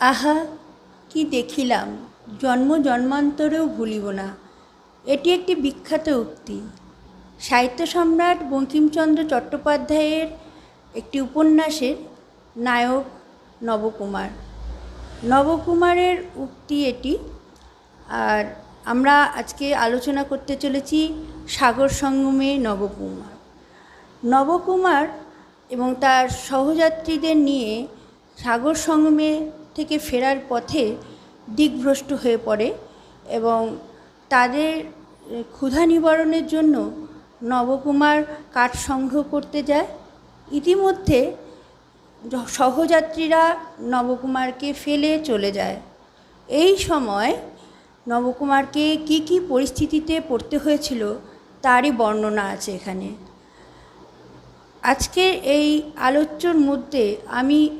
আহা, কি দেখিলাম, জন্ম জন্মান্তরেও ভুলিব না। এটি একটি বিখ্যাত উক্তি। সাহিত্য সম্রাট বঙ্কিমচন্দ্র চট্টোপাধ্যায়ের একটি উপন্যাসের নায়ক নবকুমার। নবকুমারের উক্তি এটি। আর আমরা আজকে আলোচনা করতে চলেছি সাগর সঙ্গমে নবকুমার। নবকুমার এবং তার সহযাত্রীদের নিয়ে সাগর সঙ্গমে থেকে ফেরার পথে দিকভ্রষ্ট হয়ে পড়ে এবং তাদের ক্ষুধা নিবারণের জন্য নবকুমার কাঠ সংগ্রহ করতে যায়। ইতিমধ্যে সহযাত্রীরা নবকুমারকে ফেলে চলে যায়। এই সময় নবকুমারকে কী কী পরিস্থিতিতে পড়তে হয়েছিল তারই বর্ণনা আছে এখানে। আজকে এই আলোচ্যর মধ্যে আমি